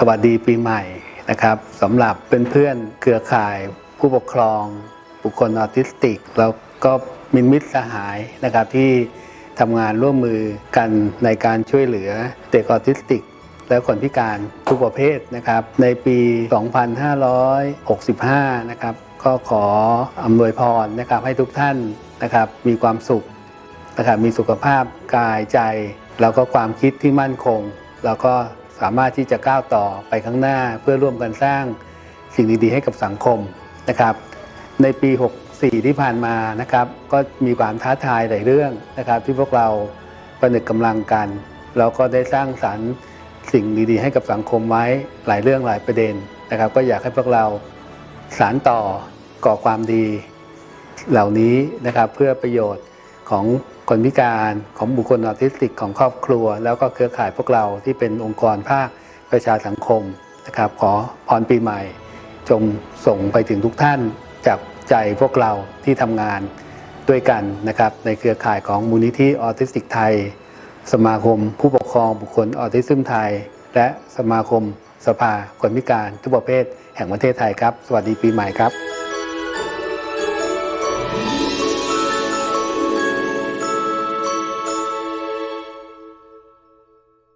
สวัสดีปีใหม่นะครับสำหรับเพื่อนๆเครือข่าย ผู้ปกครอง บุคคลออทิสติก แล้วก็มิตรมิตรสหายนะครับที่ทำงานร่วมมือกันในการช่วยเหลือเด็กออทิสติก และคนพิการทุกประเภทนะครับ ในปี 2565 นะครับ ก็ขออำนวยพรนะครับให้ทุกท่านนะครับมีความสุขนะครับมีสุขภาพกายใจ แล้วก็ความคิดที่มั่นคง แล้วก็ สามารถที่จะก้าวต่อไปข้างหน้าเพื่อร่วมกันสร้างสิ่งดีๆ ให้กับสังคมนะครับ ในปี 64 ที่ผ่านมานะครับ ก็มีความท้าทายหลายเรื่องนะครับ ที่พวกเราประนึกกำลังกัน แล้วก็ได้สร้างสรรค์สิ่งดีๆ ให้กับสังคมไว้หลายเรื่องหลายประเด็นนะครับ ก็อยากให้พวกเราสารต่อก่อความดีเหล่านี้นะครับเพื่อประโยชน์ ของคนพิการของบุคคลออทิสติกของครอบครัว แล้วก็เครือข่ายพวกเราที่เป็นองค์กรภาคประชาสังคมนะครับขอพรปีใหม่ จงส่งไปถึงทุกท่านจากใจพวกเราที่ทำงานด้วยกันนะครับในเครือข่ายของมูลนิธิออทิสติกไทย สมาคมผู้ปกครองบุคคลออทิสซึมไทย และสมาคมสภาคนพิการทุกประเภทแห่งประเทศไทยครับ สวัสดีปีใหม่ครับ